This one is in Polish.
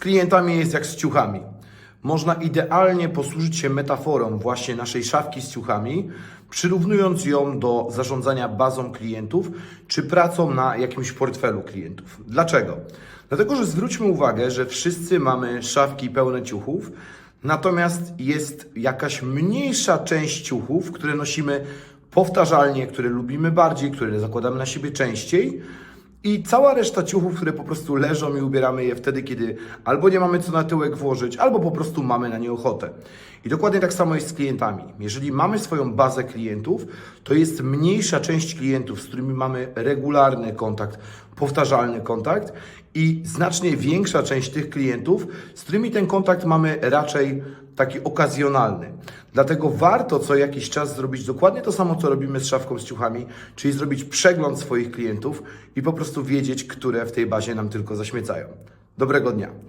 klientami jest jak z ciuchami. Można idealnie posłużyć się metaforą właśnie naszej szafki z ciuchami, przyrównując ją do zarządzania bazą klientów czy pracą na jakimś portfelu klientów. Dlaczego? Dlatego, że zwróćmy uwagę, że wszyscy mamy szafki pełne ciuchów, natomiast jest jakaś mniejsza część ciuchów, które nosimy powtarzalnie, które lubimy bardziej, które zakładamy na siebie częściej. I cała reszta ciuchów, które po prostu leżą i ubieramy je wtedy, kiedy albo nie mamy co na tyłek włożyć, albo po prostu mamy na nie ochotę. I dokładnie tak samo jest z klientami. Jeżeli mamy swoją bazę klientów, to jest mniejsza część klientów, z którymi mamy regularny kontakt, powtarzalny kontakt i znacznie większa część tych klientów, z którymi ten kontakt mamy raczej taki okazjonalny. Dlatego warto co jakiś czas zrobić dokładnie to samo, co robimy z szafką z ciuchami, czyli zrobić przegląd swoich klientów i po prostu wiedzieć, które w tej bazie nam tylko zaśmiecają. Dobrego dnia. Hej!